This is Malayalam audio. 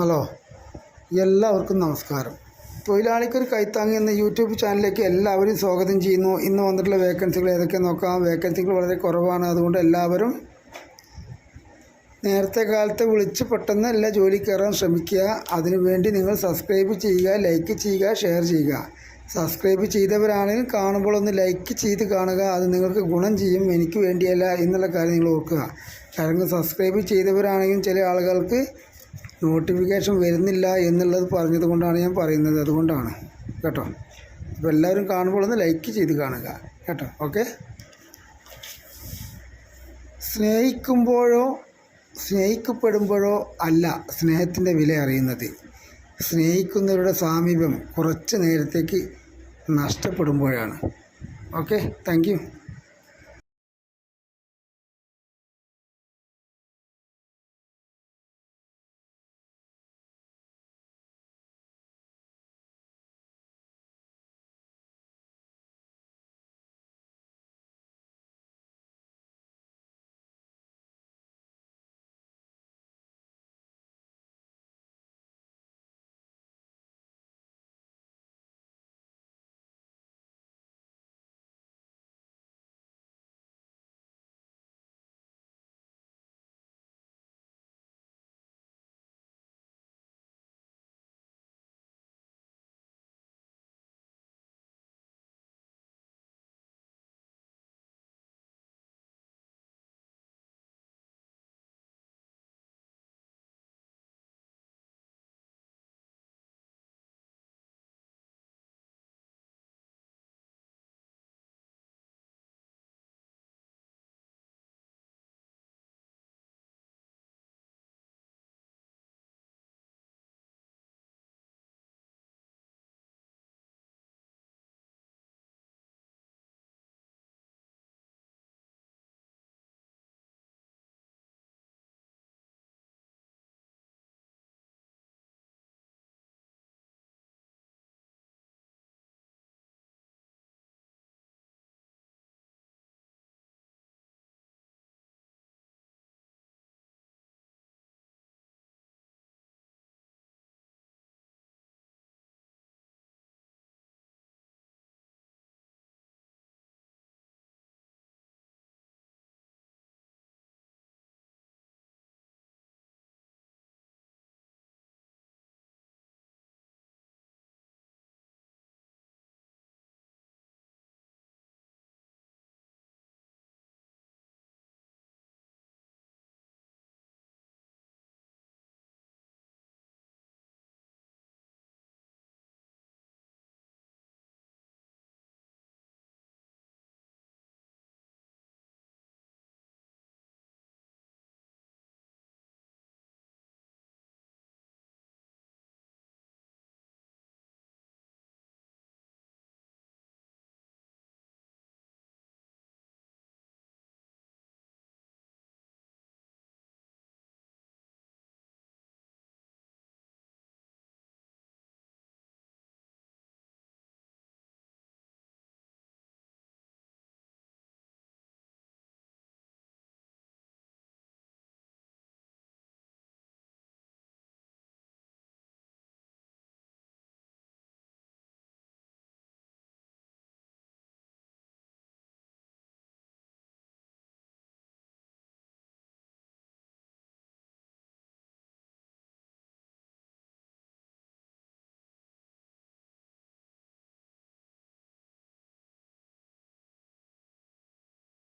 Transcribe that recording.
ഹലോ. എല്ലാവർക്കും നമസ്കാരം. തൊഴിലാളിക്കൊരു കൈത്താങ്ങി എന്ന യൂട്യൂബ് ചാനലിലേക്ക് എല്ലാവരും സ്വാഗതം ചെയ്യുന്നു. ഇന്ന് വന്നിട്ടുള്ള വേക്കൻസികൾ ഏതൊക്കെ നോക്കാം. വേക്കൻസികൾ വളരെ കുറവാണ്. അതുകൊണ്ട് എല്ലാവരും നേരത്തെ കാലത്ത് വിളിച്ച് പെട്ടെന്ന് എല്ലാ ജോലി കയറാൻ ശ്രമിക്കുക. അതിനുവേണ്ടി നിങ്ങൾ സബ്സ്ക്രൈബ് ചെയ്യുക ലൈക്ക് ചെയ്യുക ഷെയർ ചെയ്യുക. സബ്സ്ക്രൈബ് ചെയ്തവരാണെങ്കിൽ കാണുമ്പോൾ ഒന്ന് ലൈക്ക് ചെയ്ത് കാണുക. അത് നിങ്ങൾക്ക് ഗുണം ചെയ്യും. എനിക്ക് വേണ്ടിയല്ല എന്നുള്ള കാര്യം നിങ്ങൾ ഓർക്കുക. കാരണം സബ്സ്ക്രൈബ് ചെയ്തവരാണെങ്കിലും ചില ആളുകൾക്ക് നോട്ടിഫിക്കേഷൻ വരുന്നില്ല എന്നുള്ളത് പറഞ്ഞത് കൊണ്ടാണ് ഞാൻ പറയുന്നത് അതുകൊണ്ടാണ്. കേട്ടോ? അപ്പോൾ എല്ലാവരും കാണുമ്പോൾ ഒന്ന് ലൈക്ക് ചെയ്ത് കാണുക. കേട്ടോ? ഓക്കെ? സ്നേഹിക്കുമ്പോഴോ സ്നേഹിക്കപ്പെടുമ്പോഴോ അല്ല സ്നേഹത്തിന്റെ വില അറിയുന്നത്. സ്നേഹിക്കുന്നവരുടെ സാമീപ്യം കുറച്ച് നേരത്തേക്ക് നഷ്ടപ്പെടുമ്പോഴാണ്. ഓക്കെ? താങ്ക്